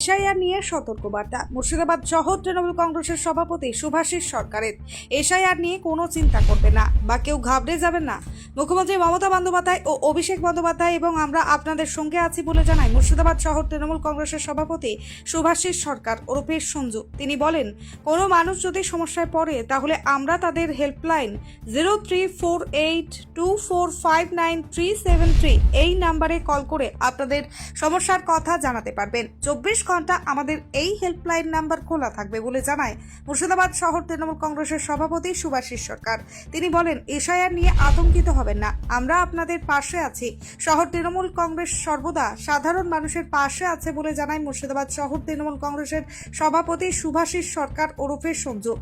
SIR নিয়ে সতর্কবার্তা। মুর্শিদাবাদ শহর তৃণমূল কংগ্রেসের সভাপতি সুভাষিস সরকারের এসআইআর নিয়ে কোনো চিন্তা করবে না বা কেউ ঘাবড়ে যাবেন না। মুখ্যমন্ত্রী মমতা বন্দ্যোপাধ্যায় ও অভিষেক বন্দ্যোপাধ্যায় এবং আমরা আপনাদের সঙ্গে আছি বলে জানাই মুর্শিদাবাদ শহর তৃণমূল কংগ্রেসের সভাপতি সুভাষিস সরকার ওরফে সঞ্জু। তিনি বলেন, কোনো মানুষ যদি সমস্যায় পড়ে তাহলে আমরা তাদের helpline zero three four eight two four five nine three seven three এই নাম্বারে কল করে আপনাদের সমস্যার কথা জানাতে পারবেন। চব্বিশ ঘণ্টা আমাদের এই হেল্পলাইন নাম্বার খোলা থাকবে বলে জানায় মুর্শিদাবাদ শহর তৃণমূল কংগ্রেসের সভাপতি সুভাষিস সরকার। তিনি বলেন এশায়ার নিয়ে আতঙ্কিত হবেন না। আমরা আপনাদের পাশে আছি। শহর তৃণমূল কংগ্রেস সর্বদা সাধারণ মানুষের পাশে আছে বলে জানায় মুর্শিদাবাদ শহর তৃণমূল কংগ্রেসের সভাপতি সুভাষিস সরকার ওরফে সঞ্জু।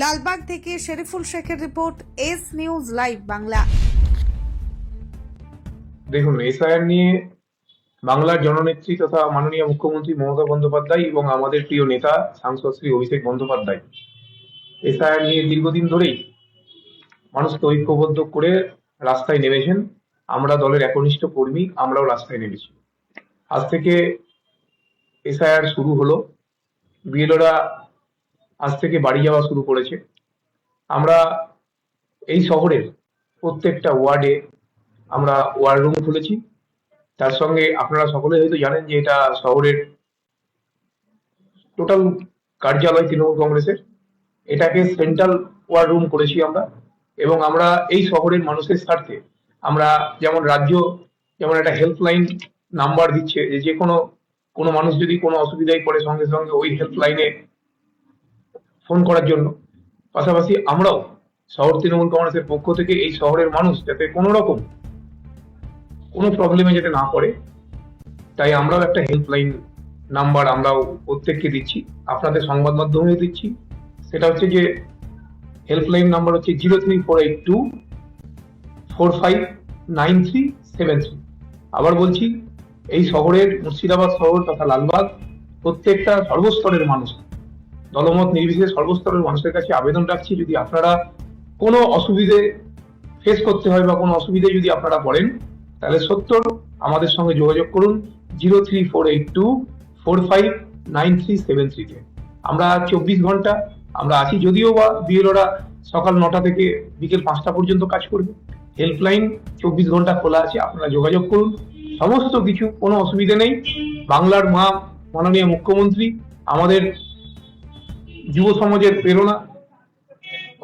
লালবাগ থেকে শেরিফুল শেখের report S news live Bangla. দেখুন, এসআইআর নিয়ে বাংলার জননেত্রী তথা মাননীয় মুখ্যমন্ত্রী মমতা বন্দ্যোপাধ্যায় এবং আমাদের প্রিয় নেতা সাংসদ শ্রী অভিষেক বন্দ্যোপাধ্যায়। এসআইআর নিয়ে দীর্ঘদিন ধরেই মানুষকে ঐক্যবদ্ধ করে রাস্তায় নেমেছেন। আমরা দলের একনিষ্ঠ কর্মী, আমরাও রাস্তায় নেমেছি। আজ থেকে এসআইআর শুরু হলো। বিএলওরা আজ থেকে বাড়ি যাওয়া শুরু করেছে। আমরা এই শহরের প্রত্যেকটা ওয়ার্ডে আমরা ওয়ার রুম খুলেছি। তার সঙ্গে আপনারা সকলে হয়তো জানেন যে এটা শহরের টোটাল কার্যালয় তৃণমূল কংগ্রেসের। এটাকে সেন্ট্রাল ওয়ার রুম করেছি আমরা এবং আমরা এই শহরের মানুষের স্বার্থে আমরা যেমন রাজ্য, যেমন একটা হেল্পলাইন নাম্বার দিচ্ছে, যে যে কোনো কোনো মানুষ যদি কোনো অসুবিধায় পড়ে সঙ্গে সঙ্গে ওই হেল্পলাইনে ফোন করার জন্য। পাশাপাশি আমরাও শহর তৃণমূল কংগ্রেসের পক্ষ থেকে এই শহরের মানুষ যাতে কোনো রকম কোনো প্রবলেমে যাতে না পড়ে তাই আমরাও একটা হেল্পলাইন নাম্বার আমরাও প্রত্যেককে দিচ্ছি। আপনাদের সংবাদ মাধ্যমে দিচ্ছি। সেটা হচ্ছে যে হেল্পলাইন নাম্বার হচ্ছে zero three four eight two four five nine three seven three আবার বলছি, এই শহরের মুর্শিদাবাদ শহর তথা লালবাগ প্রত্যেকটা সর্বস্তরের মানুষ, দলমত নির্বিশেষে সর্বস্তরের মানুষের কাছে আবেদন রাখছি। যদি আপনারা কোনো অসুবিধে ফেস করতে হয় বা কোনো অসুবিধে যদি আপনারা পড়েন তাহলে সত্তর, আমাদের সঙ্গে যোগাযোগ করুন, zero three four eight two four five nine three seven থ্রিতে। আমরা চব্বিশ ঘণ্টা, আমরা আছি যদিও বা বিএলওরা সকাল নটা থেকে বিকেল পাঁচটা পর্যন্ত কাজ করবে। হেল্পলাইন চব্বিশ ঘণ্টা খোলা আছে, আপনারা যোগাযোগ করুন। সমস্ত কিছু, কোনো অসুবিধা নেই। বাংলার মা, মাননীয় মুখ্যমন্ত্রী, আমাদের যুব সমাজের প্রেরণা,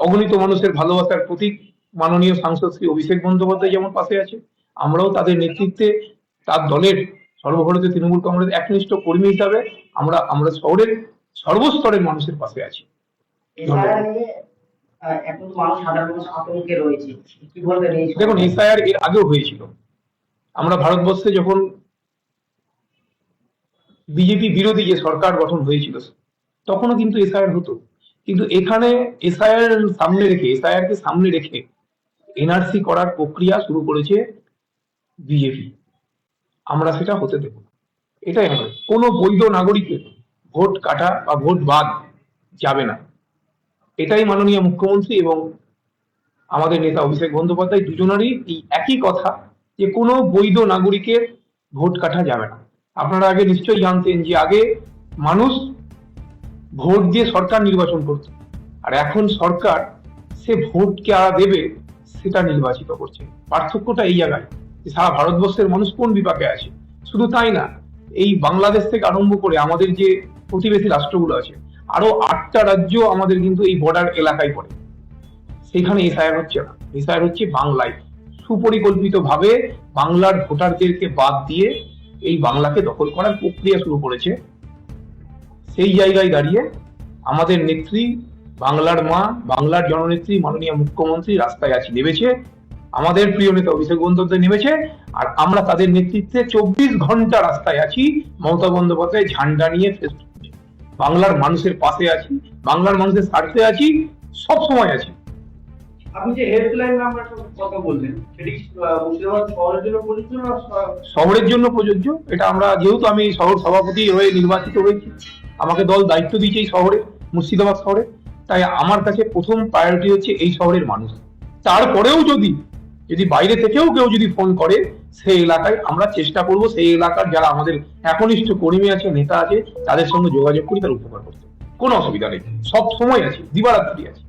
অগণিত মানুষের ভালোবাসার প্রতীক, মাননীয় সাংসদ শ্রী অভিষেক বন্দ্যোপাধ্যায় যেমন পাশে আছে। আমরাও তাদের নেতৃত্বে তার দলের সর্বভারতীয় তৃণমূল কংগ্রেস একনিষ্ঠ কর্মী হিসাবে আমরা আমরা শহরের সর্বস্তরের মানুষের পাশে আছি। দেখুন এসআইআর এর আগেও হয়েছিল। আমরা ভারতবর্ষে যখন বিজেপি বিরোধী যে সরকার গঠন হয়েছিল তখনও কিন্তু এসআইআর হতো। কিন্তু এখানে এসআইআর সামনে রেখে এসআইআর কে সামনে রেখে এনআরসি করার প্রক্রিয়া শুরু করেছে বিজেপি আমরা সেটা হতে দেব এটাই আমাদের কোনো বৈধ নাগরিকের ভোট কাটা বা ভোট বাদ যাবে না। এটাই মাননীয় মুখ্যমন্ত্রী এবং আমাদের নেতা অভিষেক বন্দ্যোপাধ্যায় দুজনেরই এই একই কথা যে কোনো বৈধ নাগরিকের ভোট কাটা যাবে না। আপনারা আগে নিশ্চয়ই জানতেন যে আগে মানুষ ভোট দিয়ে সরকার নির্বাচন করত। আর এখন সরকার সে ভোট কে দেবে সেটা নির্বাচিত করছে। পার্থক্যটা এই জায়গায়। সারা ভারতবর্ষের মানুষ কোন বিপাকে আছে? শুধু তাই না, এই বাংলাদেশ থেকে আরম্ভ করে আমাদের যে প্রতিবেশী রাষ্ট্রগুলো আছে, আরও আটটা রাজ্য আমাদের কিন্তু এই বর্ডার এলাকায় পড়ে। সেখানে এসআইআর হচ্ছে না। এসআইআর হচ্ছে বাংলায়। সুপরিকল্পিত ভাবে বাংলার ভোটারদেরকে বাদ দিয়ে এই বাংলাকে দখল করার প্রক্রিয়া শুরু করেছে। সেই জায়গায় দাঁড়িয়ে আমাদের নেত্রী, বাংলার মা, বাংলার জননেত্রী, মাননীয় মুখ্যমন্ত্রী রাস্তায় আছে, নেমেছে। আমাদের প্রিয় নেতা অভিষেক বন্দ্যোপাধ্যায় নেমেছে আর আমরা তাদের নেতৃত্বে চব্বিশ ঘণ্টা রাস্তায় আছি। মমতা বন্দ্যোপাধ্যায় ঝান্ডা নিয়ে বাংলার মানুষের পাশে আছি বাংলার মানুষের স্বার্থে আছি সব সময় আছি। আপনি যে হেল্পলাইন কথা বললেন? সেটি শহরের জন্য প্রযোজ্য না শহরের জন্য প্রযোজ্য। এটা আমরা যেহেতু আমি শহর সভাপতি হয়ে নির্বাচিত হয়েছি আমাকে দল দায়িত্ব দিয়েছে এই শহরে মুর্শিদাবাদ শহরে। তাই আমার কাছে প্রথম প্রায়োরিটি হচ্ছে এই শহরের মানুষ। তারপরেও যদি যদি বাইরে থেকেও কেউ যদি ফোন করে, সেই এলাকায় আমরা চেষ্টা করব, সেই এলাকার যারা আমাদের একনিষ্ঠ কর্মী আছে, নেতা আছে, তাদের সঙ্গে যোগাযোগ করি, তার উপকার করতে। কোনো অসুবিধা নেই। সব সময় আছি, দিবারাত্রি আছি।